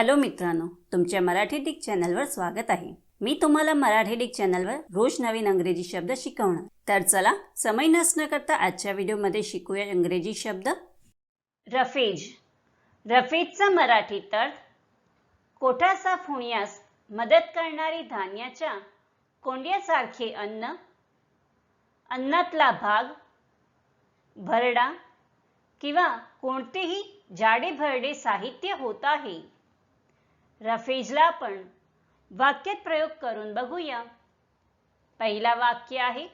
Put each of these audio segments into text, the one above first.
Hello मित्रांनो तुमच्या Marathi Dick चॅनलवर स्वागत आहे. मी तुम्हाला मराठी डिक चॅनलवर रोज नवीन अंग्रेजी शब्द शिकवणार. तर चला समय नसणं करता आजच्या व्हिडिओमध्ये शिकूया इंग्रजी शब्द. रफेज. रफेजचा मराठी अर्थ कोठा साफ होण्यास मदत करणारी धान्याच्या कोंड्यासारखे अन्न अन्नातला भाग भरडा किंवा कोणतेही जाडे भरडे साहित्य होत आहे. रफेजला आपण वाक्यात प्रयोग करून बघूया. पहिला वाक्य आहे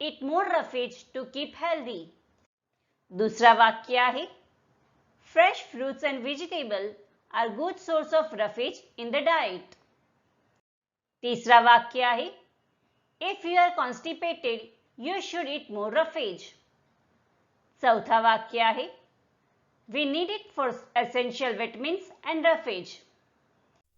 eat more roughage to keep healthy दुसरा वाक्य आहे fresh fruits and vegetable are good source of roughage in the diet तिसरा वाक्य आहे if you are constipated you should eat more roughage चौथा वाक्य आहे we need it for essential vitamins and roughage